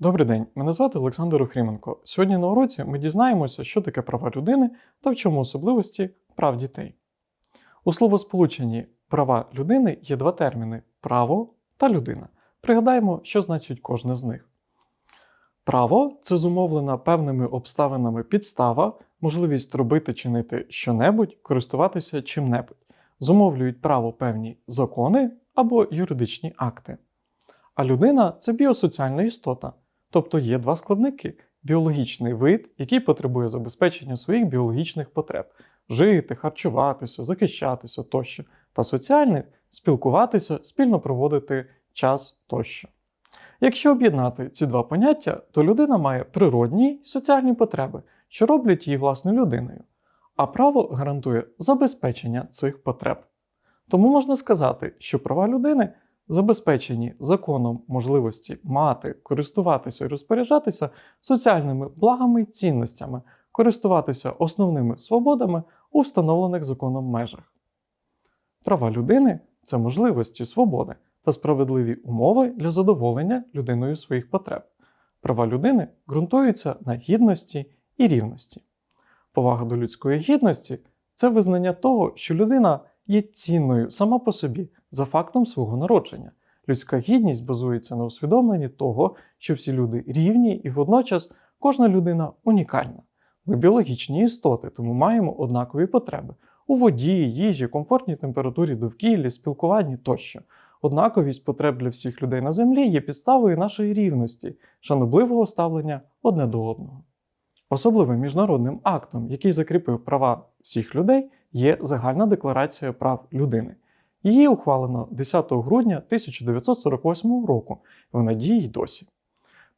Добрий день, мене звати Олександр Охріменко. Сьогодні на уроці ми дізнаємося, що таке права людини та в чому особливості прав дітей. У словосполученні права людини є два терміни право та людина. Пригадаємо, що значить кожне з них. Право це зумовлена певними обставинами підстава, можливість робити чинити щонебудь, користуватися чим-небудь. Зумовлюють право певні закони або юридичні акти. А людина це біосоціальна істота, тобто є два складники: біологічний вид, який потребує забезпечення своїх біологічних потреб жити, харчуватися, захищатися тощо, та соціальний спілкуватися, спільно проводити час тощо. Якщо об'єднати ці два поняття, то людина має природні соціальні потреби, що роблять її власною людиною, а право гарантує забезпечення цих потреб. Тому можна сказати, що права людини забезпечені законом можливості мати, користуватися і розпоряджатися соціальними благами і цінностями, користуватися основними свободами у встановлених законом межах. Права людини це можливості свободи та справедливі умови для задоволення людиною своїх потреб. Права людини ґрунтуються на гідності і рівності. Повага до людської гідності це визнання того, що людина є цінною сама по собі за фактом свого народження. Людська гідність базується на усвідомленні того, що всі люди рівні і водночас кожна людина унікальна. Ми біологічні істоти, тому маємо однакові потреби у воді, їжі, комфортній температурі довкілля, спілкуванні тощо. Однаковість потреб для всіх людей на землі є підставою нашої рівності, шанобливого ставлення одне до одного. Особливим міжнародним актом, який закріпив права всіх людей, є Загальна декларація прав людини. Її ухвалено 10 грудня 1948 року, вона діє й досі.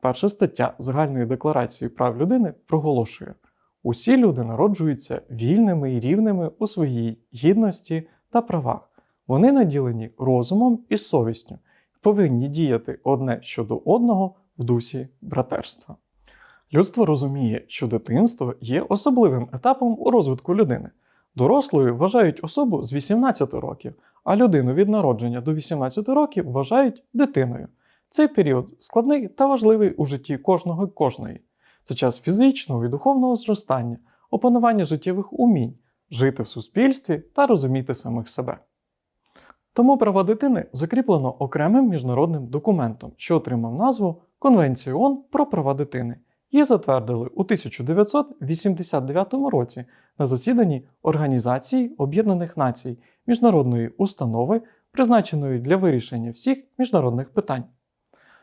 Перша стаття Загальної декларації прав людини проголошує: усі люди народжуються вільними і рівними у своїй гідності та правах. Вони наділені розумом і совістю повинні діяти одне щодо одного в дусі братерства. Людство розуміє, що дитинство є особливим етапом у розвитку людини. Дорослою вважають особу з 18 років, а людину від народження до 18 років вважають дитиною. Цей період складний та важливий у житті кожного і кожної. Це час фізичного і духовного зростання, опанування життєвих умінь, жити в суспільстві та розуміти самих себе. Тому права дитини закріплено окремим міжнародним документом, що отримав назву Конвенція ООН про права дитини. Її затвердили у 1989 році на засіданні Організації Об'єднаних Націй, міжнародної установи, призначеної для вирішення всіх міжнародних питань.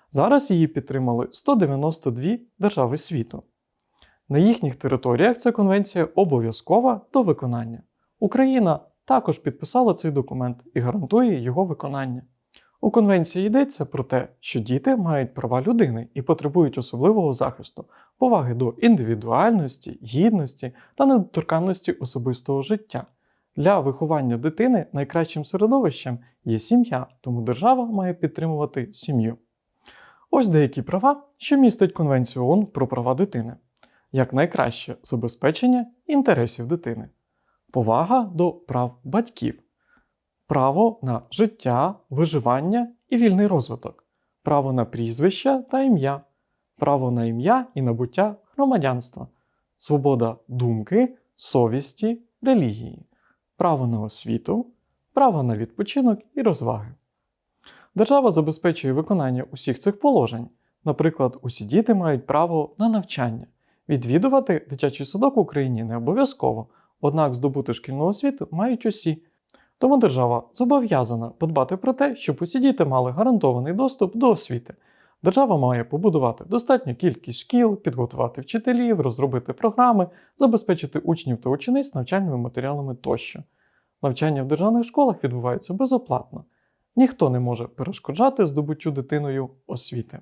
Зараз її підтримали 192 держави світу. На їхніх територіях ця конвенція обов'язкова до виконання. Україна також підписала цей документ і гарантує його виконання. У конвенції йдеться про те, що діти мають права людини і потребують особливого захисту, поваги до індивідуальності, гідності та недоторканності особистого життя. Для виховання дитини найкращим середовищем є сім'я, тому держава має підтримувати сім'ю. Ось деякі права, що містить Конвенцію ООН про права дитини, як найкраще забезпечення інтересів дитини, повага до прав батьків, право на життя, виживання і вільний розвиток, право на прізвище та ім'я, право на ім'я і набуття громадянства, свобода думки, совісті, релігії, право на освіту, право на відпочинок і розваги. Держава забезпечує виконання усіх цих положень. Наприклад, усі діти мають право на навчання. Відвідувати дитячий садок в Україні не обов'язково, однак здобути шкільну освіту мають усі. Тому держава зобов'язана подбати про те, щоб усі діти мали гарантований доступ до освіти. Держава має побудувати достатню кількість шкіл, підготувати вчителів, розробити програми, забезпечити учнів та учениць навчальними матеріалами тощо. Навчання в державних школах відбувається безоплатно. Ніхто не може перешкоджати здобуттю дитиною освіти.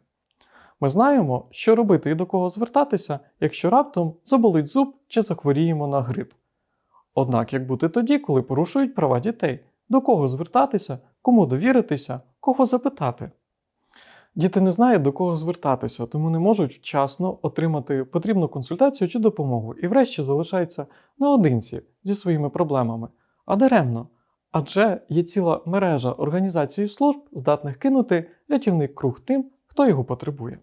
Ми знаємо, що робити і до кого звертатися, якщо раптом заболить зуб чи захворіємо на грип. Однак, як бути тоді, коли порушують права дітей, до кого звертатися, кому довіритися, кого запитати? Діти не знають, до кого звертатися, тому не можуть вчасно отримати потрібну консультацію чи допомогу і врешті залишаються наодинці зі своїми проблемами, а даремно. Адже є ціла мережа організацій служб, здатних кинути рятівний круг тим, хто його потребує.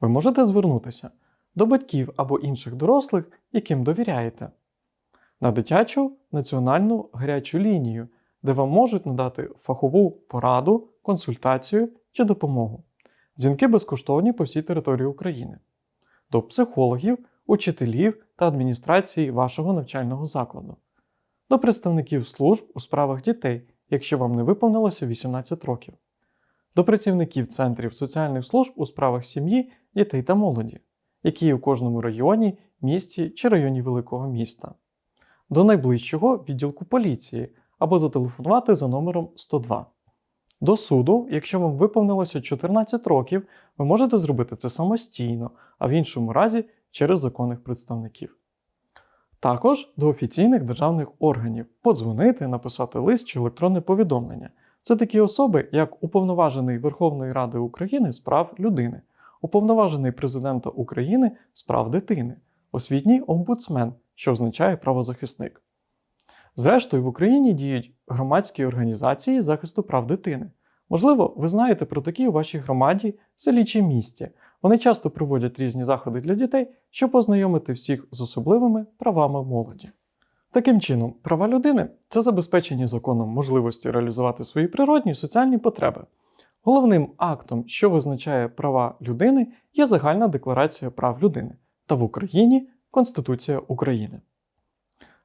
ви можете звернутися до батьків або інших дорослих, яким довіряєте, на дитячу національну гарячу лінію, де вам можуть надати фахову пораду, консультацію чи допомогу. Дзвінки безкоштовні по всій території України, до психологів, учителів та адміністрації вашого навчального закладу, до представників служб у справах дітей, якщо вам не виповнилося 18 років, до працівників центрів соціальних служб у справах сім'ї, дітей та молоді, які є у кожному районі, місті чи районі великого міста, до найближчого відділку поліції або зателефонувати за номером 102. До суду, якщо вам виповнилося 14 років, ви можете зробити це самостійно, а в іншому разі через законних представників. Також до офіційних державних органів подзвонити, написати лист чи електронне повідомлення. Це такі особи, як Уповноважений Верховної Ради України з прав людини, Уповноважений Президента України з прав дитини, освітній омбудсмен, що означає правозахисник. Зрештою, в Україні діють громадські організації захисту прав дитини. Можливо, ви знаєте про такі у вашій громаді, селі чи місті. Вони часто проводять різні заходи для дітей, щоб познайомити всіх з особливими правами молоді. Таким чином, права людини це забезпечення законом можливості реалізувати свої природні соціальні потреби. Головним актом, що визначає права людини, є загальна декларація прав людини та в Україні Конституція України.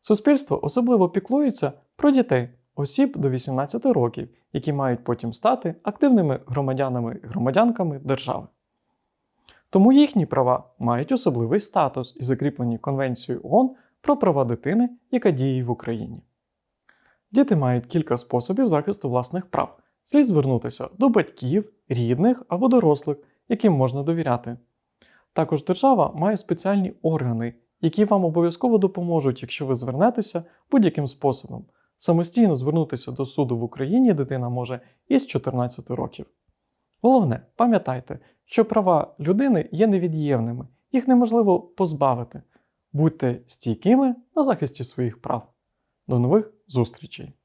Суспільство особливо піклується про дітей, осіб до 18 років, які мають потім стати активними громадянами і громадянками держави. Тому їхні права мають особливий статус і закріплені Конвенцією ООН про права дитини, яка діє в Україні. Діти мають кілька способів захисту власних прав. Слід звернутися до батьків, рідних або дорослих, яким можна довіряти. Також держава має спеціальні органи, які вам обов'язково допоможуть, якщо ви звернетеся будь-яким способом. Самостійно звернутися до суду в Україні дитина може із 14 років. Головне, пам'ятайте, що права людини є невід'ємними, їх неможливо позбавити. Будьте стійкими на захисті своїх прав. До нових зустрічей!